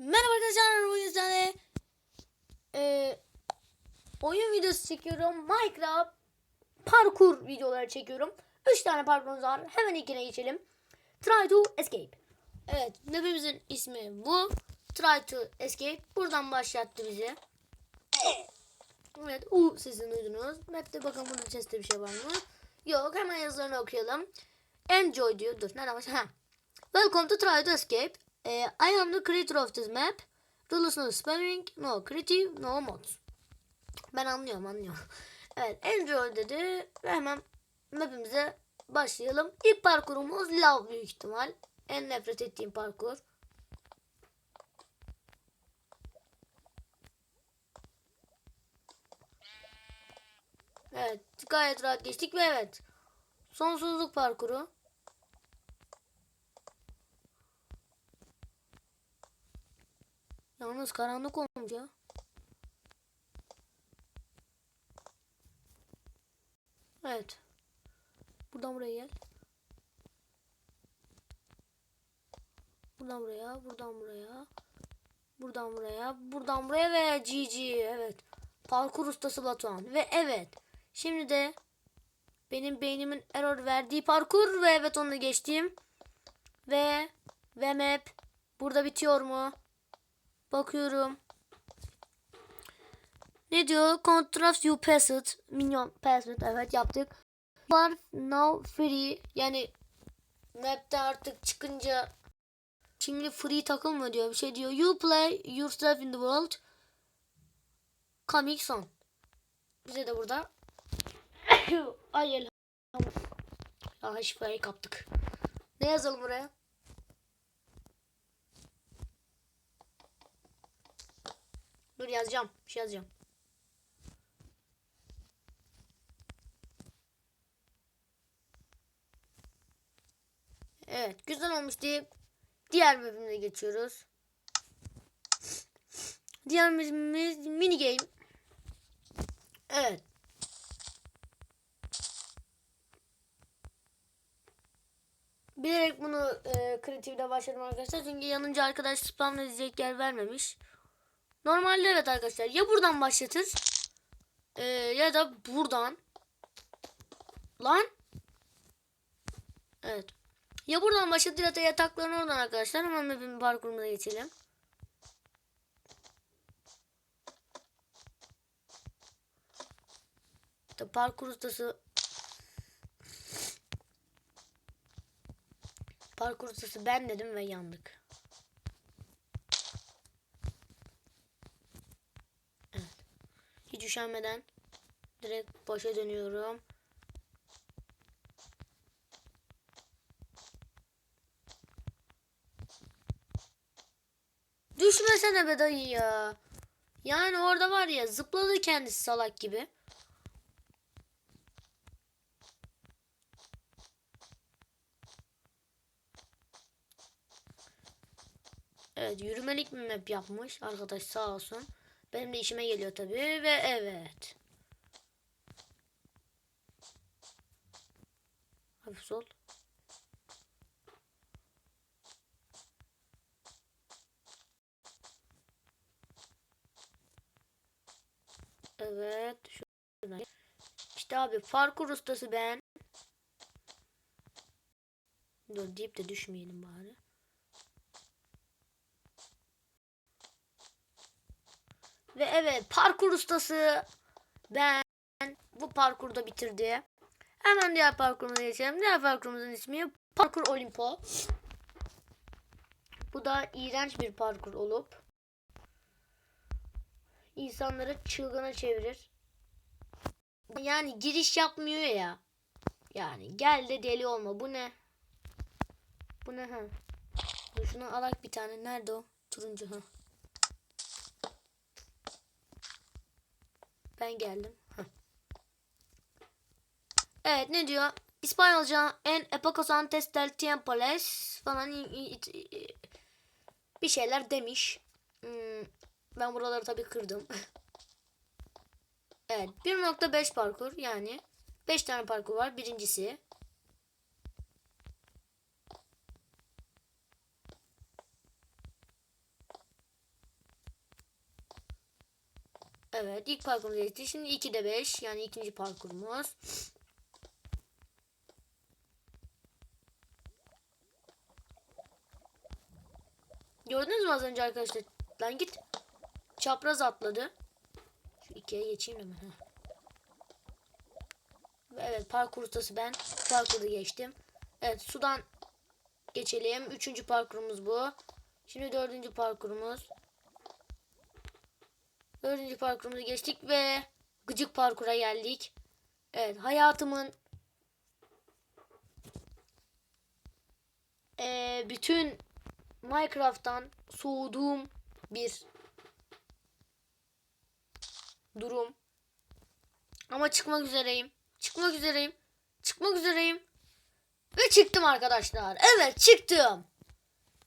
Merhaba arkadaşlar bugün sizlerle e, oyun videosu çekiyorum. Minecraft parkur videoları çekiyorum. 3 tane parkurumuz var. Hemen ilkine geçelim. Try to escape. Evet map'imizin ismi bu. Try to escape. Buradan başlattı bizi. Evet U sesini duydunuz. Map'te bakın burada chest'te bir şey var mı? Yok hemen yazılarını okuyalım. Enjoy diyor. Dur nereden başlayalım? Welcome to Try to Escape. Eh, I am the creator of this map. Rules no spamming, no creative, no mods. Ben anlıyorum anlıyorum. Evet enjoy dedi ve hemen mapimize başlayalım. İlk parkurumuz lav büyük ihtimal. En nefret ettiğim parkur. Evet gayet rahat geçtik ve evet. Sonsuzluk parkuru. Yalnız karanlık olmuş ya. Evet. Buradan buraya gel. Buradan buraya, buradan buraya. Buradan buraya, buradan buraya ve GG. Evet. Parkur ustası Batuhan. Ve evet. Şimdi de benim beynimin error verdiği parkur ve evet onu geçtim. Ve ve map burada bitiyor mu? Bakıyorum. Ne diyor? Contrast you passed. Minyon passed. Evet yaptık. Var now free. Yani map'te artık çıkınca şimdi free takılmıyor diyor. Bir şey diyor. You play yourself in the world. Coming soon. Bize de burada. Ay elhamdülillah. Şifayı kaptık. Ne yazalım buraya? Dur yazacağım. Bir şey yazacağım. Evet. Güzel olmuş deyip diğer bölümüne geçiyoruz. Diğer bölümümüz mini game. Evet. Bilerek bunu e, kreatifle başladım arkadaşlar. Çünkü yanınca arkadaş spamla diyecek yer vermemiş. Normalde evet arkadaşlar ya buradan başlatır e, ya da buradan. Lan! Evet. Ya buradan başlatır ya da yatakların oradan arkadaşlar. Hemen map'in parkuruna geçelim. Parkur ustası. Parkur ustası ben dedim ve yandık. Hiç üşenmeden direkt başa dönüyorum. Düşmesene be dayı ya. Yani orada var ya zıpladı kendisi salak gibi. Evet yürümelik bir map yapmış arkadaş sağ olsun. Benim de işime geliyor tabii ve evet. Hafif sol. Evet. Şuradan. İşte abi parkur ustası ben. Dur deyip de düşmeyelim bari. Ve evet parkur ustası ben bu parkurda bitirdi. Hemen diğer parkurumuza geçelim. Diğer parkurumuzun ismi Parkur Olimpo. Bu da iğrenç bir parkur olup insanları çılgına çevirir. Yani giriş yapmıyor ya. Yani gel de deli olma. Bu ne? Bu ne ha? Dur alak bir tane. Nerede o? Turuncu ha. Ben geldim. Evet ne diyor? İspanyolca en epocos antes del tiempoles falan bir şeyler demiş. Hmm, ben buraları tabii kırdım. evet 1.5 parkur yani 5 tane parkur var. Birincisi Evet ilk parkurumuz geçti. Şimdi 2'de 5 yani ikinci parkurumuz. Gördünüz mü az önce arkadaşlar? Lan git. Çapraz atladı. Şu ikiye geçeyim hemen. heh. Ve Evet parkur ustası ben. Parkuru geçtim. Evet sudan geçelim. Üçüncü parkurumuz bu. Şimdi dördüncü parkurumuz. Dördüncü parkurumuzu geçtik ve gıcık parkura geldik. Evet hayatımın eee, bütün Minecraft'tan soğuduğum bir durum. Ama çıkmak üzereyim. Çıkmak üzereyim. Çıkmak üzereyim. Ve çıktım arkadaşlar. Evet çıktım.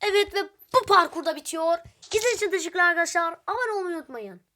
Evet ve bu parkurda bitiyor. İzlediğiniz için teşekkürler arkadaşlar. Abone olmayı unutmayın.